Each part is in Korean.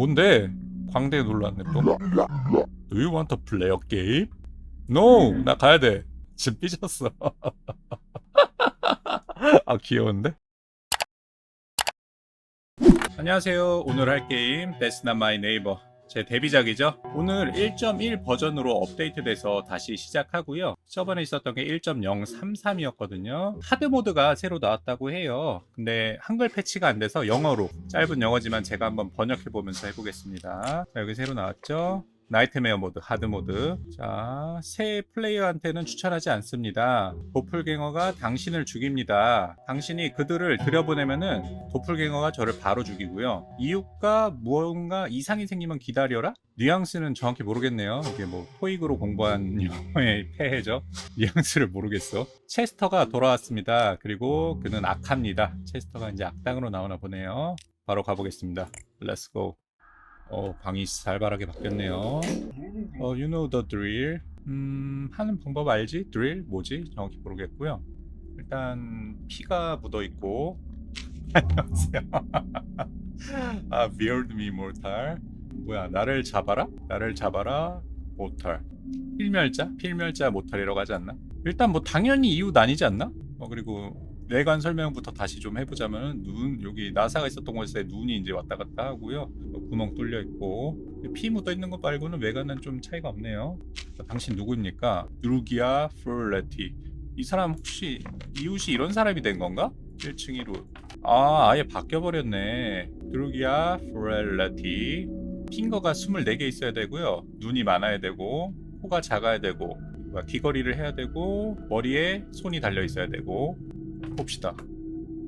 뭔데? 광대 놀랐네 또. Do you want to play a game? No, 나 가야 돼. 지금 삐졌어. 아 귀여운데? 안녕하세요. 오늘 할 게임 That's Not My Neighbor. 제 데뷔작이죠. 오늘 1.1 버전으로 업데이트돼서 다시 시작하고요. 저번에 있었던 게 1.033이었거든요. 하드 모드가 새로 나왔다고 해요. 근데 한글 패치가 안 돼서 영어로 짧은 영어지만 제가 한번 번역해 보면서 해보겠습니다. 자, 여기 새로 나왔죠. 나이트메어 모드, 하드 모드. 자, 새 플레이어한테는 추천하지 않습니다. 도플갱어가 당신을 죽입니다. 당신이 그들을 들여보내면은 도플갱어가 저를 바로 죽이고요. 이유가 무언가 이상이 생기면 기다려라? 뉘앙스는 정확히 모르겠네요. 이게 뭐 토익으로 공부한 영어의 폐해죠. 뉘앙스를 모르겠어. 체스터가 돌아왔습니다. 그리고 그는 악합니다. 체스터가 이제 악당으로 나오나 보네요. 바로 가보겠습니다. Let's go. 어, 방이 살벌하게 바뀌었네요. 어, you know the drill. 음, 하는 방법 알지? drill 뭐지? 정확히 모르겠고요. 일단 피가 묻어 있고. 안녕하세요. 아, beard me mortal. 뭐야, 나를 잡아라? 나를 잡아라. mortal. 필멸자? 필멸자 모탈이라고 하지 않나? 일단 뭐 당연히 이유 나뉘지 않나? 어, 그리고 외관 설명부터 다시 좀 해보자면 눈 여기 나사가 있었던 곳에 눈이 이제 왔다 갔다 하고요. 어, 구멍 뚫려 있고. 피 묻어 있는 것 말고는 외관은 좀 차이가 없네요. 자, 당신 누구입니까? 누르기아 프레티 이 사람 혹시 이웃이 이런 사람이 된 건가? 1층 1호 아 아예 바뀌어버렸네. 누르기아 프레티 핑거가 24개 있어야 되고요. 눈이 많아야 되고 코가 작아야 되고 귀걸이를 해야 되고 머리에 손이 달려 있어야 되고 봅시다.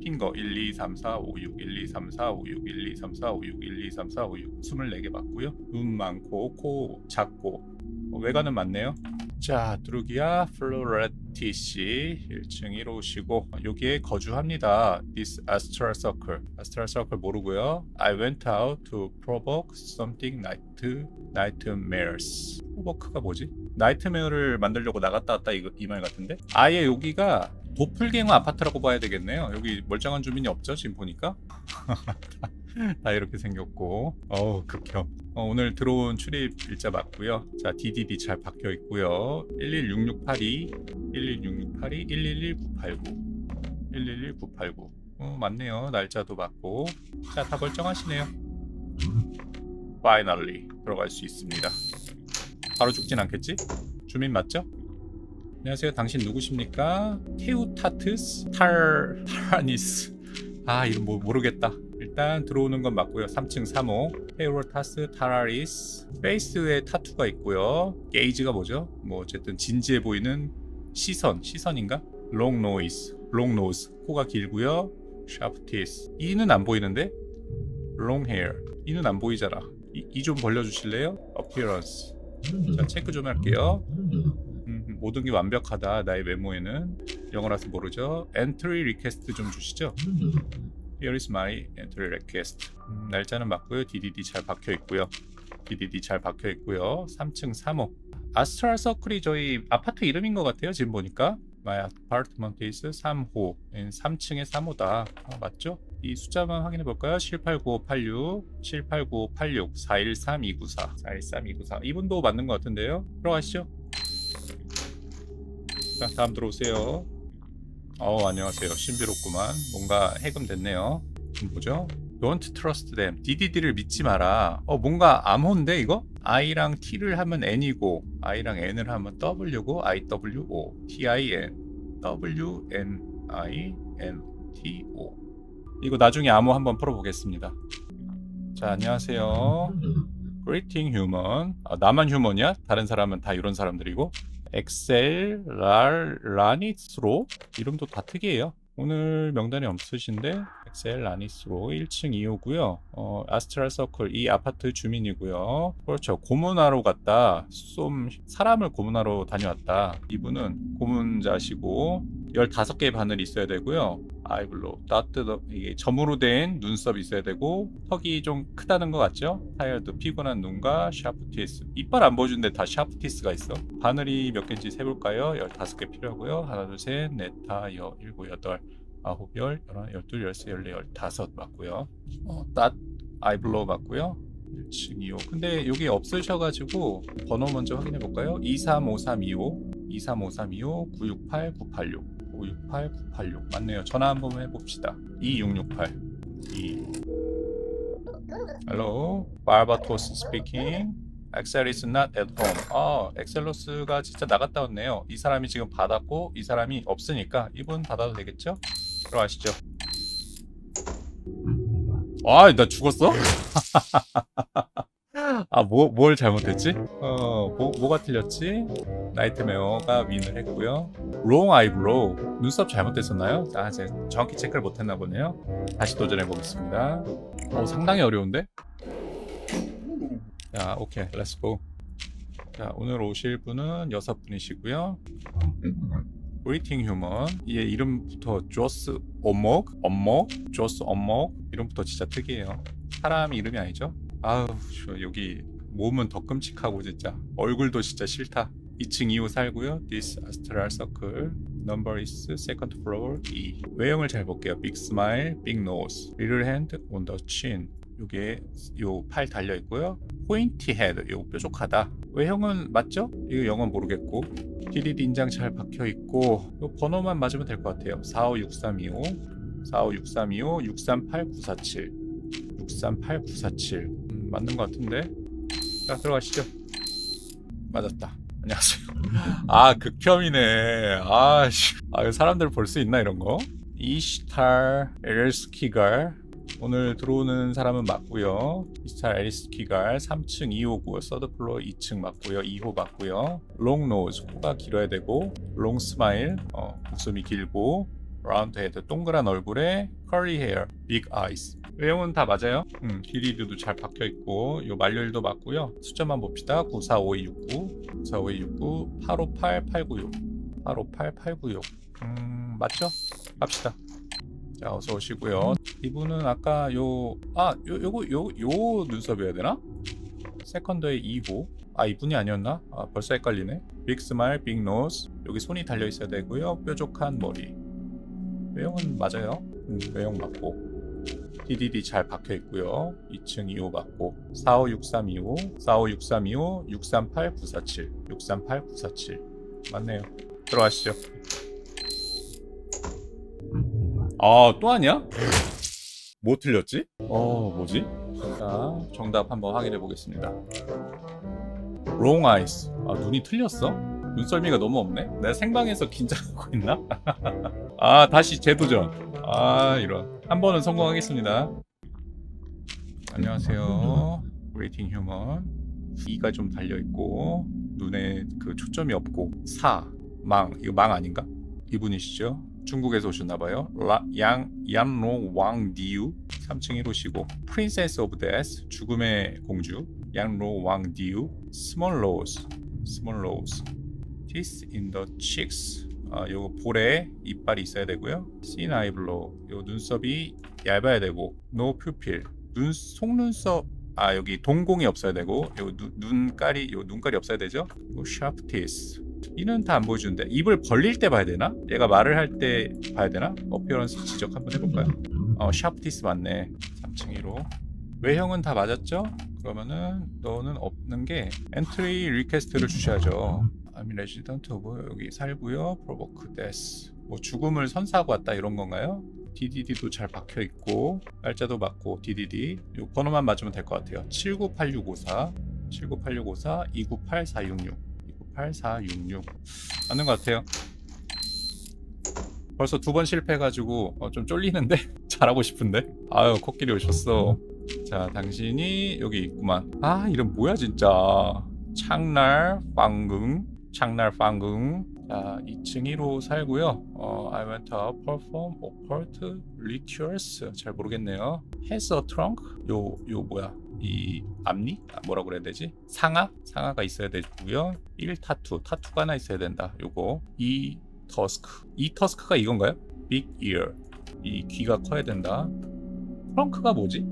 핑거 1, 2, 3, 4, 5, 6, 1, 2, 3, 4, 5, 6, 1, 2, 3, 4, 5, 6, 1, 2, 3, 4, 5, 6 24개 맞고요. 눈 많고 코 작고 어, 외관은 맞네요. 자, 드루기아 플로레티시 1층 1호시고 여기에 거주합니다. This astral circle. astral circle 모르고요. I went out to provoke something night nightmares. provoke가 뭐지? 나이트메어를 만들려고 나갔다 왔다 이말 같은데? 아예 여기가 도플갱어 아파트라고 봐야 되겠네요. 여기 멀쩡한 주민이 없죠, 지금 보니까. 다 이렇게 생겼고, 어우, 극혐. 어, 오늘 들어온 출입 일자 맞고요. 자, DDD 잘 박혀 있고요. 116682, 116682, 111989, 111989. 어, 맞네요. 날짜도 맞고. 자, 다 멀쩡하시네요. 파이널리 들어갈 수 있습니다. 바로 죽진 않겠지? 주민 맞죠? 안녕하세요. 당신 누구십니까? 테우타트스 탈 타라니스. 아 이름 뭐 모르겠다. 일단 들어오는 건 맞고요. 3층 3호 테우타스 타라리스. 페이스에 타투가 있고요. 게이지가 뭐죠? 뭐 어쨌든 진지해 보이는 시선 시선인가? 롱 노이스 롱 노즈 코가 길고요. 샤프티스 이는 안 보이는데? 롱 헤어 이는 안 보이잖아. 이 좀 벌려주실래요? appearance 자 체크 좀 할게요. 음, 모든 게 완벽하다 나의 외모에는. 영어라서 모르죠. entry request 좀 주시죠. Here is my entry request. 음, 날짜는 맞고요. DDD 잘 박혀 있고요. DDD 잘 박혀 있고요. 3층 3호. 아스트랄 서클이 저희 아파트 이름인 것 같아요 지금 보니까. My apartment is 3호. 3층에 3호다. 아, 맞죠? 이 숫자만 확인해 볼까요? 789586, 789586, 413294, 413294. 이분도 맞는 것 같은데요. 들어가시죠. 자, 다음 들어오세요. 어, 안녕하세요. 신비롭구만. 뭔가 해금됐네요. 뭐죠? Don't trust them. DDD를 믿지 마라. 어, 뭔가 암호인데 이거? I랑 T를 하면 N이고 I랑 N을 하면 W고 IWO, TIN, WNINTO. 이거 나중에 암호 한번 풀어보겠습니다. 자, 안녕하세요. Greeting human. 아, 나만 휴먼이야? 다른 사람은 다 이런 사람들이고. 엑셀 랄 라니스로 이름도 다 특이해요. 오늘 명단에 없으신데 엑셀 라니스로 1층 2호고요. 어, 아스트랄 서클 이 아파트 주민이고요. 그렇죠. 고문하러 갔다. 좀 사람을 고문하러 다녀왔다. 이분은 고문자시고 15개의 바늘이 있어야 되고요. 아이블로 따뜻 이게 점으로 된 눈썹이 있어야 되고 턱이 좀 크다는 것 같죠? 타이어드 피곤한 눈과 샤프티스 이빨 안 보여주는데 다 샤프티스가 있어 바늘이 몇 개인지 세볼까요? 15개 필요하고요 하나 둘셋넷 다, 여, 일곱, 여덟 아홉, 열, 열한, 열둘, 열세, 열네, 열다섯 맞고요 어, 따 아이블로 맞고요 1층 2호. 근데 여기 없으셔가지고 번호 먼저 확인해 볼까요? 235325, 235325, 968 986, 968 986 맞네요. 전화 한번 해봅시다. 2668. 2. Hello, Barbatos speaking. 엑셀 is not at home. 아, 엑셀로스가 진짜 나갔다 왔네요. 이 사람이 지금 받았고 이 사람이 없으니까 이분 받아도 되겠죠? 들어가시죠. 아, 나 죽었어? 아, 뭐, 뭘 잘못했지? 어, 뭐, 뭐가 틀렸지? 나이트메어가 윈을 했고요. 롱 아이브로우. 눈썹 잘못됐었나요? 아, 제가 정확히 체크를 못했나 보네요. 다시 도전해 보겠습니다. 어, 상당히 어려운데? 자, 오케이, 렛츠고. 자, 오늘 오실 분은 여섯 분이시고요. 브리팅 휴먼. 얘 이름부터 조스 엄목, 엄목, 조스 엄목. 이름부터 진짜 특이해요. 사람 이름이 아니죠? 아우, 저 여기 몸은 더 끔찍하고 진짜 얼굴도 진짜 싫다. 2층 2호 살고요. This astral circle. Number is second floor 2. 외형을 잘 볼게요. Big smile, big nose, little hand on the chin. 요게 요 팔 달려 있고요. 포인티 헤드, 요 뾰족하다. 외형은 맞죠? 이거 영어 모르겠고. DDD 인장 잘 박혀 있고 요 번호만 맞으면 될 것 같아요. 456325, 456325, 638947, 638947. 음, 맞는 것 같은데. 자 들어가시죠. 맞았다. 안녕하세요. 아 극혐이네. 아씨. 아 이거 사람들 볼 수 있나 이런 거? 이시탈 에르스키갈 오늘 들어오는 사람은 맞고요. 이스탈 에리스키갈 3층 2호고 서드 플로어 2층 맞고요. 2호 맞고요. 롱 노즈 코가 길어야 되고 롱 스마일 어, 목숨이 길고 라운드 헤드 동그란 얼굴에 커리 헤어 빅 아이스 외형은 다 맞아요. 음, 디디드도 잘 박혀 있고 요 만료일도 맞고요. 숫자만 봅시다. 945269 945269 858 896 858 896 음, 맞죠? 갑시다. 자 어서 오시고요. 이분은 아까 요 아 요 요거 요 요 눈썹이어야 되나? 세컨더의 2호. 아 이분이 아니었나? 아 벌써 헷갈리네. 빅 스마일, 빅 노즈. 여기 손이 달려 있어야 되고요. 뾰족한 머리. 외형은 맞아요. 음, 외형 맞고. DDD 잘 박혀 있고요. 2층 2호 맞고 456325, 456325, 638947, 638947 맞네요. 들어가시죠. 아, 또 아니야? 뭐 틀렸지? 어, 뭐지? 자, 정답 한번 확인해 보겠습니다. 롱 아이스. 아, 눈이 틀렸어? 눈썰미가 너무 없네? 내가 생방에서 긴장하고 있나? 아, 다시 재도전. 아, 이런. 한 번은 성공하겠습니다. 안녕하세요. 웨이팅 휴먼. 이가 좀 달려 있고 눈에 그 초점이 없고 사, 망. 이거 망 아닌가? 이분이시죠? 중국에서 오셨나 봐요. 라, 양 양로 왕디유. 3층 1호시고. 프린세스 오브 데스 죽음의 공주. 양로 왕디유. 스몰 로즈 스몰 로즈 Teeth in 아, 요거 볼에 이빨이 있어야 되고요. Thin eyebrow. 요 눈썹이 얇아야 되고. No pupil. 눈 속눈썹. 아 여기 동공이 없어야 되고. 요 눈, 눈깔이 요 눈깔이 없어야 되죠. 요 sharp 이는 다 안 보여주는데 입을 벌릴 때 봐야 되나? 얘가 말을 할 때 봐야 되나? 어피어런스 지적 한번 해볼까요? 어 샤프티스 맞네 3층 1호 외형은 다 맞았죠? 그러면은 너는 없는 게 엔트리 리퀘스트를 주셔야죠 I'm resident of 여기 살고요 provoke death 뭐 죽음을 선사하고 왔다 이런 건가요? DDD도 잘 박혀 있고 날짜도 맞고 DDD 요 번호만 맞으면 될 것 같아요 798654 798654 298466 8466 맞는 것 같아요. 벌써 두 번 실패해가지고 어, 좀 쫄리는데 잘하고 싶은데 아유 코끼리 오셨어. 자 당신이 여기 있구만. 아 이름 뭐야 진짜. 창날 빵궁 창날 빵궁 자 2층 1호 살고요. 어, I went to perform occult rituals 잘 모르겠네요. Has a trunk 요 요 뭐야 이 앞니? 아, 뭐라고 그래야 되지? 상하? 상하가 있어야 되고요. 1 타투. 타투가 하나 있어야 된다. 요거. 2 터스크. 이 터스크가 이건가요? 빅 이어 이 귀가 커야 된다. 트렁크가 뭐지?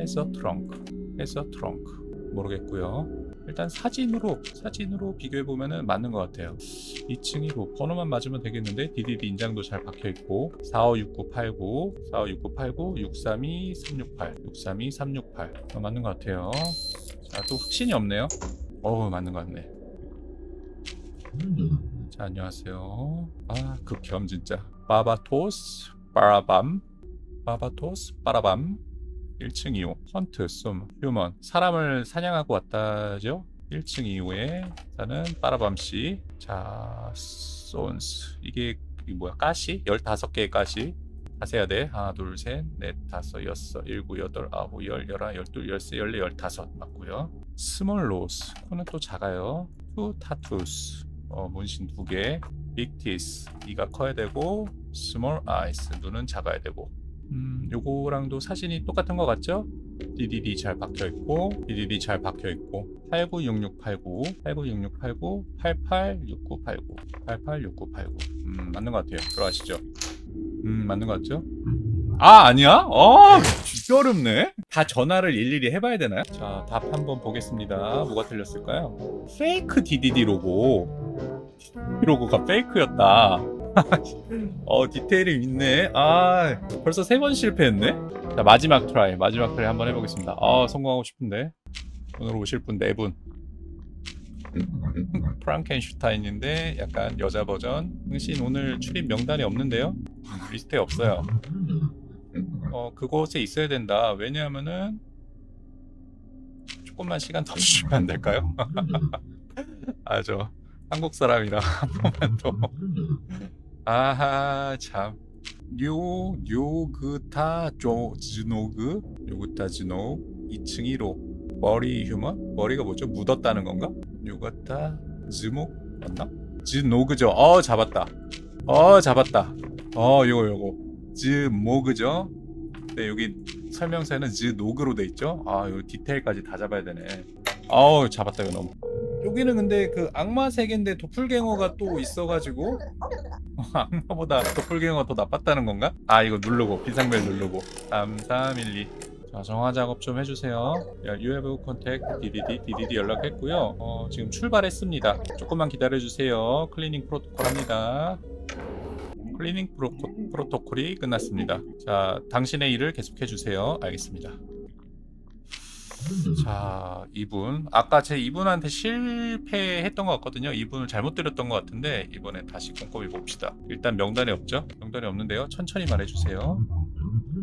해서 트렁크. 해서 트렁크. 모르겠고요 일단 사진으로 사진으로 비교해 보면은 맞는 것 같아요. 2층이고 번호만 맞으면 되겠는데 DDD 인장도 잘 박혀 있고 456989 456989 632 368 632 368 어, 맞는 것 같아요. 자 또 확신이 없네요. 어우 맞는 것 같네. 자 안녕하세요. 아 극혐 진짜. 바바토스 빠라밤 바바토스 빠라밤 1층 2호 헌트 쏨 휴먼 사람을 사냥하고 왔다죠? 1층 이후에 자는 빠라밤씨 자 손스. 이게 뭐야? 가시? 15개의 가시. 해야 돼 하나 둘 셋 넷 다섯 여섯 일곱 여덟 아홉 열 열하 열둘 열세 열네 열다섯. 맞고요. 스몰 로스. 코는 또 작아요. 투 타투스. 어, 문신 두 개. 빅 티스. 이가 커야 되고 스몰 아이스. 눈은 작아야 되고 음, 요거랑도 사진이 똑같은 것 같죠? DDD 잘 박혀 있고, DDD 잘 박혀 있고, 896689, 896689, 886989, 886989. 음, 맞는 것 같아요. 들어가시죠. 음, 맞는 것 같죠? 아, 아니야? 어, 어렵네. 다 전화를 일일이 해봐야 되나요? 자, 답 한번 보겠습니다. 뭐가 틀렸을까요? 페이크 DDD 로고. 이 로고가 페이크였다. 어 디테일이 있네. 아 벌써 세 번 실패했네? 자 마지막 트라이. 마지막 트라이 한번 해보겠습니다. 아 성공하고 싶은데. 오늘 오실 분 네분. 프랑켄슈타인인데 약간 여자 버전. 흥신 오늘 출입 명단이 없는데요? 리스트에 없어요. 어 그곳에 있어야 된다. 왜냐하면은 조금만 시간 더 주시면 안 될까요? 아저 한국 사람이라 한 번만 더 아하 참. 요 요그타 조즈노그 요그타 즈노 2층 1호 머리 휴먼? 머리가 뭐죠? 묻었다는 건가? 요가타 즈목 맞나? 즈노그죠? 어 잡았다. 어 잡았다. 어 요거 요거. 즈모그죠? 네 여기 설명서에는 즈노그로 돼 있죠? 아 요 디테일까지 다 잡아야 되네. 어우 잡았다 이거 너무 여기는 근데 그 악마 세계인데 도플갱어가 또 있어가지고. 악마보다 도플갱어가 더 나빴다는 건가? 아 이거 누르고 비상벨 누르고. 3312 자 정화 작업 좀 해주세요. 야, You have contact DDD DDD 연락했고요. 어, 지금 출발했습니다. 조금만 기다려주세요. 클리닝 프로토콜 합니다. 클리닝 프로, 프로토콜이 끝났습니다. 자 당신의 일을 계속해주세요. 알겠습니다 자, 이분. 아까 제 이분한테 실패했던 것 같거든요. 이분을 잘못 드렸던 것 같은데, 이번에 다시 꼼꼼히 봅시다. 일단 명단이 없죠? 명단이 없는데요. 천천히 말해주세요.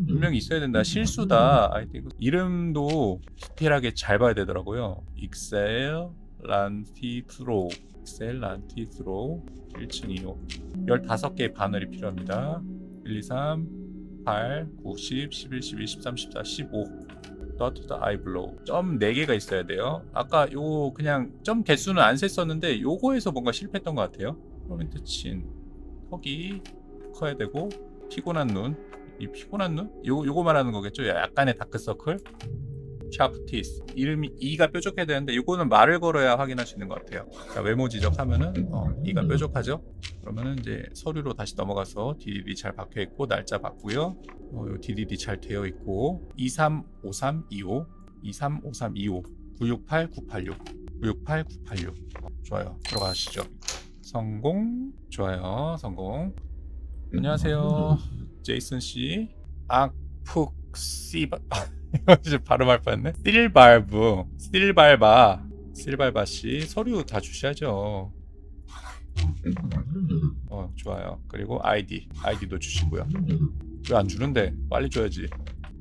분명히 있어야 된다. 실수다. 아이디 이름도 디테일하게 잘 봐야 되더라고요. 익셀 란티트로. 익셀 란티트로. 1층 2호. 15개의 바늘이 필요합니다. 1, 2, 3, 8, 9, 10, 11, 12, 13, 14, 15. Dot the eye blow 점 4개가 있어야 돼요. 아까 요 그냥 점 개수는 안 셌었는데 요거에서 뭔가 실패했던 것 같아요. 프로멘트 친. 턱이 커야 되고 피곤한 눈. 이 피곤한 눈? 요, 요거 말하는 거겠죠? 약간의 다크서클 샤프티스. 이름이 이가 뾰족해야 되는데 요거는 말을 걸어야 확인할 수 있는 것 같아요. 자, 외모 지적하면은 어, 이가 뾰족하죠? 그러면은 이제 서류로 다시 넘어가서 DDD 잘 박혀 있고 날짜 봤고요. 어, 요 DDD 잘 되어 있고 235325 235325 968986 968986 좋아요. 들어가시죠. 성공. 좋아요. 성공. 안녕하세요. 제이슨 씨. 악푹시바 이거 이제 발음할 뻔했네. 스틸발브, 스틸발바, 스틸발바 씨 서류 다 주셔야죠. 어 좋아요. 그리고 아이디, 아이디도 주시고요. 왜 안 주는데 빨리 줘야지.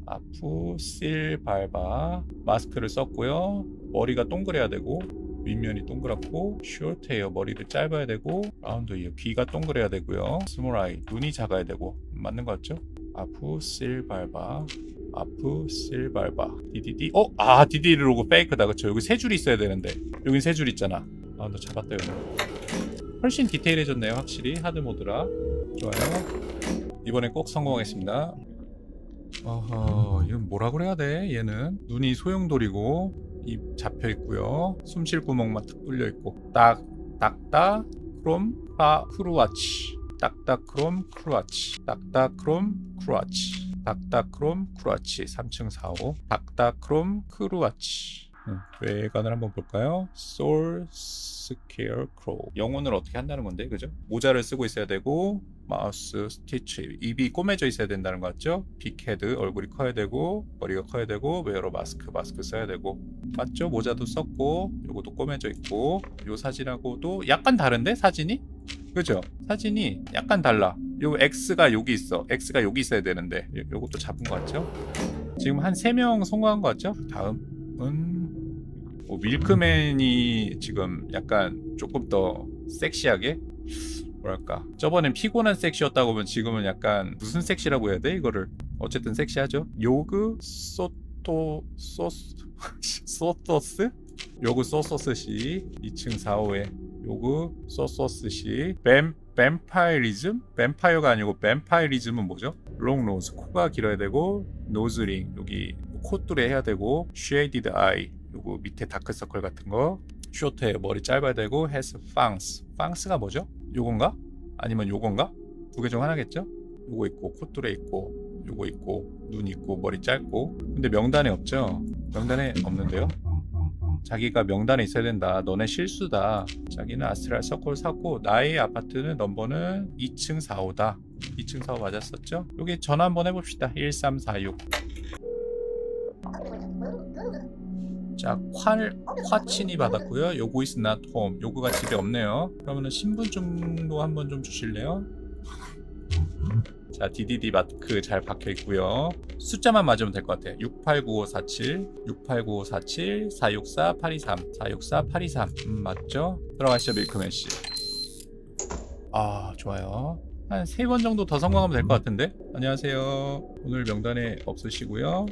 아프 실발바 마스크를 썼고요. 머리가 동그래야 되고 윗면이 동그랗고 슈어트 헤어 머리를 짧아야 되고 라운드 이어 귀가 동그래야 되고요. 스몰 아이 눈이 작아야 되고 맞는 거 같죠? 아프 실발바 아프 실발바. 디디디. 어? 아 디디디 로고 페이크다. 그쵸. 여기 세 줄 있어야 되는데. 여긴 세 줄 있잖아. 아 너 잡았다 이거 훨씬 디테일해졌네요 확실히. 하드 모드라. 좋아요. 이번엔 꼭 성공하겠습니다. 어허 이건 뭐라 그래야 돼? 얘는. 눈이 소용돌이고 입 잡혀 있고요. 숨 쉴 구멍만 탁 뚫려 있고. 딱 딱딱 크롬 파 크루아치. 딱딱 크롬 크루아치. 딱딱 크롬 크루아치 닥다크롬 크루아치 3층 4호 닥다크롬 크루아치 응, 외관을 한번 볼까요? Soul Scarecrow. 영혼을 어떻게 한다는 건데, 그죠? 모자를 쓰고 있어야 되고, 마우스, 스티치, 입이 꼬매져 있어야 된다는 거 같죠? 빅헤드, 얼굴이 커야 되고, 머리가 커야 되고, 웨어로 마스크, 마스크 써야 되고. 맞죠? 모자도 썼고, 요것도 꼬매져 있고, 요 사진하고도 약간 다른데, 사진이? 그죠? 사진이 약간 달라. 요 X가 여기 있어. X가 여기 있어야 되는데, 요, 요것도 잡은 거 같죠? 지금 한 3명 성공한 거 같죠? 다음은? 어, 밀크맨이 지금 약간 조금 더 섹시하게? 뭐랄까. 저번엔 피곤한 섹시였다고 하면 지금은 약간 무슨 섹시라고 해야 돼 이거를? 어쨌든 섹시하죠? 요그 소토 소스 소토스? 요그 소소스시 2층 4호에. 요그 소소스시 뱀 뱀파이리즘? 뱀파이어가 아니고 뱀파이리즘은 뭐죠? 롱 노즈 코가 길어야 되고 노즈링 여기 콧뚜레 해야 되고 쉐이디드 아이 요거 밑에 다크서클 같은 거 쇼트에 머리 짧아야 되고 헤스 팡스 팡스가 뭐죠? 요건가? 아니면 요건가? 두 개 중 하나겠죠? 요거 있고 콧뚜레 있고 요거 있고 눈 있고 머리 짧고 근데 명단에 없죠? 명단에 없는데요? 자기가 명단에 있어야 된다. 너네 실수다. 자기는 아스트랄 서클 샀고 나의 아파트는 넘버는 2층 4호다. 2층 4호 맞았었죠? 여기 전화 한번 해봅시다. 1346. 자, 콸, 콰친이 받았고요. 요거 not home. 요거가 집에 없네요. 그러면은 신분증도 한번 좀 주실래요? 자, DDD 마크 잘 박혀 있고요. 숫자만 맞으면 될 것 같아요. 689547, 689547, 464 823, 464 823. 음, 맞죠? 들어가시죠, 밀크맨 씨. 아, 좋아요. 한 세 번 정도 더 성공하면 될 것 같은데? 안녕하세요. 오늘 명단에 없으시고요.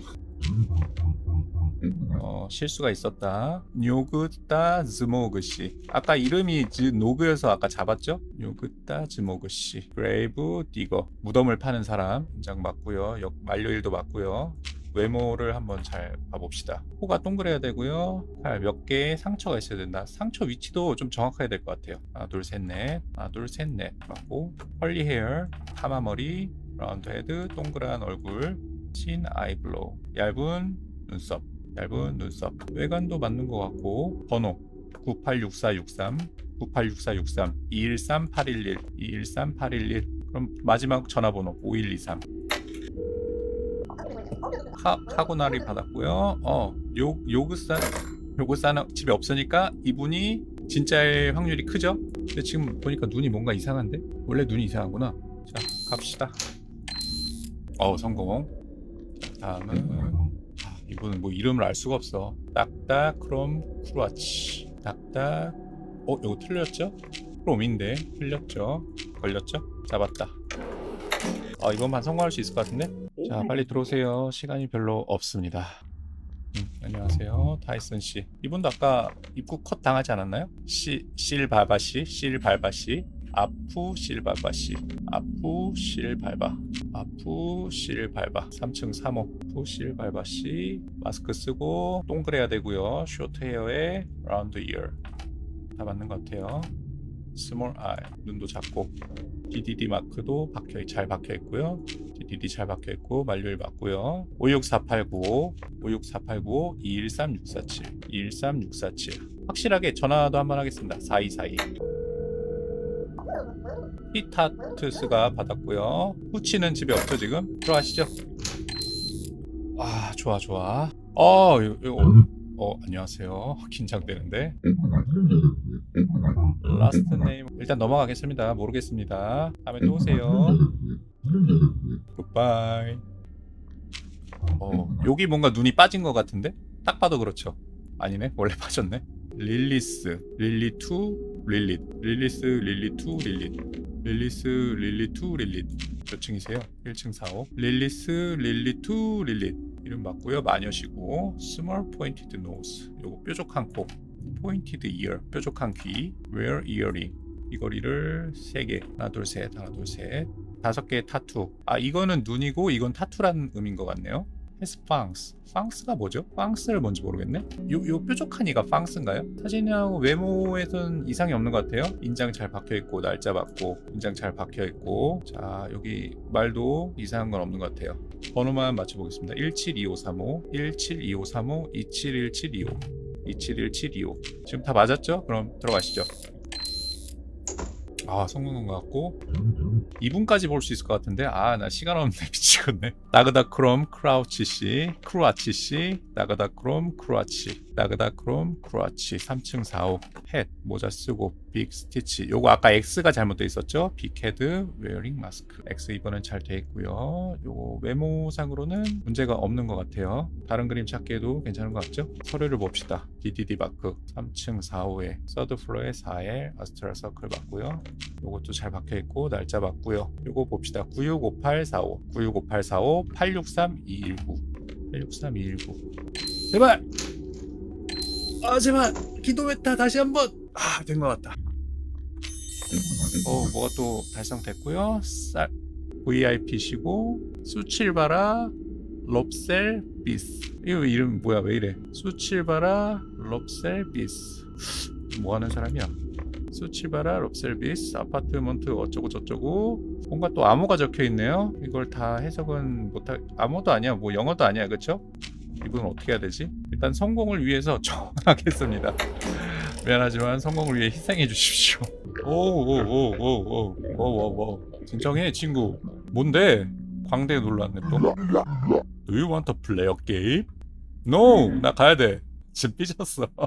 어, 실수가 있었다. 뇨그따 즈모그 씨. 아까 이름이 즈 노그여서 아까 잡았죠? 뇨그따 즈모그 씨. 브레이브 디거. 무덤을 파는 사람. 인장 맞고요. 역 만료일도 맞고요. 외모를 한번 잘 봐봅시다. 코가 동그래야 되고요. 팔 몇 개의 상처가 있어야 된다. 상처 위치도 좀 정확해야 될 것 같아요. 하나, 둘, 셋, 넷. 하나, 둘, 셋, 넷. 맞고. 펄리 헤어, 파마 머리, 라운드 헤드, 동그란 얼굴, 친 아이블로우, 얇은 눈썹. 얇은 눈썹. 외관도 맞는 것 같고 번호 986463 986463 213811 213811 그럼 마지막 전화번호 5123 카, 카고나리 받았고요. 어 요, 요그산 요그산 집에 없으니까 이분이 진짜일 확률이 크죠? 근데 지금 보니까 눈이 뭔가 이상한데? 원래 눈이 이상하구나. 자 갑시다. 어 성공. 자, 다음은 이분은 뭐 이름을 알 수가 없어. 딱딱 크롬 크루아치. 딱딱. 어, 이거 틀렸죠? 크롬인데 틀렸죠? 걸렸죠? 잡았다. 아, 이번만 성공할 수 있을 것 같은데? 자, 빨리 들어오세요. 시간이 별로 없습니다. 음, 안녕하세요. 타이슨 씨. 이분도 아까 입국 컷 당하지 않았나요? 시, 실바바 씨, 실발바 씨. 아프 실바바 씨. 아프 실발바. 아프 실발바. 3층 3호. 아프 실발바 씨. 마스크 쓰고 동그래야 되고요. 쇼트 헤어에 라운드 이어. 다 맞는 것 같아요. 스몰 아이. 눈도 작고. DDD 마크도 박혀 잘 박혀 있고요. DDD 잘 박혀 있고 만료일 맞고요. 564895, 564895, 213647, 213647. 확실하게 전화도 한번 하겠습니다. 4242. 히타트스가 받았고요. 후치는 집에 없죠 지금? 들어가시죠. 아 좋아 좋아. 어 이거, 이거 어 안녕하세요. 긴장되는데. 라스트 네임 일단 넘어가겠습니다. 모르겠습니다. 다음에 또 오세요. 굿바이. 어 여기 뭔가 눈이 빠진 것 같은데? 딱 봐도 그렇죠. 아니네 원래 빠졌네. 릴리스 릴리 2 릴릿. 릴리스 릴리 2 릴릿. 릴리스 릴리 2 릴릿. 몇 층이세요? 1층 4호 릴리스 릴리 2 릴릿. 이름 맞고요. 마녀시고 스몰 포인티드 노스 요거 뾰족한 코. 포인티드 이어 뾰족한 귀. 웨어 이어링 이거리를 3개. 하나 둘 셋. 하나 둘 셋. 다섯 개의 타투 아 이거는 눈이고 이건 타투란 의미인 것 같네요 헤스 팡스. 팡스가 뭐죠? 팡스를 뭔지 모르겠네. 요, 요 뾰족한 이가 팡스인가요? 사진하고 외모에선 이상이 없는 것 같아요. 인장 잘 박혀 있고 날짜 맞고 인장 잘 박혀 있고. 자 여기 말도 이상한 건 없는 것 같아요. 번호만 맞춰보겠습니다. 172535 172535 271725 271725 지금 다 맞았죠? 그럼 들어가시죠 아 성공한 것 같고 2분까지 볼 수 있을 것 같은데? 아 나 시간 없는데 미치겠네. 나그다크롬 크라우치 씨 크루아치 씨 나그다크롬 크루아치 나그다크롬 크루아치 3층 4호 햇 모자 쓰고 빅 스티치 요거 아까 X가 잘못돼 있었죠? 빅헤드 웨어링 마스크 X 이번엔 잘돼 있고요. 요거 외모상으로는 문제가 없는 것 같아요. 다른 그림 찾기에도 괜찮은 것 같죠? 서류를 봅시다. DDD 마크. 3층 4호에 서드 플로어에 4L 아스트라 서클 맞고요. 요것도 잘 박혀 있고 날짜 맞고요. 요거 봅시다. 965845, 965845, 863219, 863219. 제발. 아 제발! 기도 메타 다시 한번. 아 된 것 같다. 어 뭐가 또 달성됐고요. 쌀 VIP시고 수칠바라 럽셀 비스. 이거 이름 뭐야 왜 이래? 수칠바라 럽셀 비스. 뭐 하는 사람이야? 수치바라 럽셀비스 아파트먼트 어쩌고 저쩌고 뭔가 또 암호가 적혀 있네요 이걸 다 해석은 못하 암호도 아니야 뭐 영어도 아니야 그쵸? 이분 어떻게 해야 되지? 일단 성공을 위해서 정하겠습니다 미안하지만 성공을 위해 희생해 주십시오 오오오오오오오오 진정해 친구 뭔데? 광대 놀랐네 또 Do you want to play a game? No! 나 가야 돼 지금 삐졌어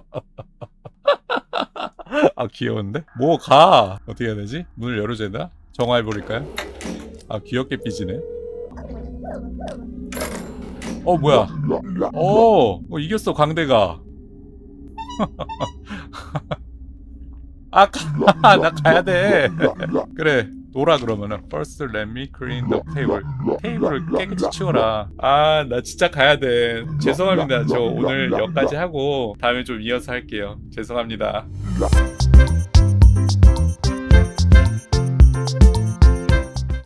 아 귀여운데? 뭐 가? 어떻게 해야 되지? 문을 열어줘야 정화해 버릴까요? 아 귀엽게 삐지네. 어 뭐야? 어, 어 이겼어 광대가. 아, 가, 나 가야 돼. 그래, 놀아 그러면은. First, let me clean the table. 테이블을 깨끗이 치워라. 아, 나 진짜 가야 돼. 죄송합니다. 저 오늘 여기까지 하고 다음에 좀 이어서 할게요. 죄송합니다.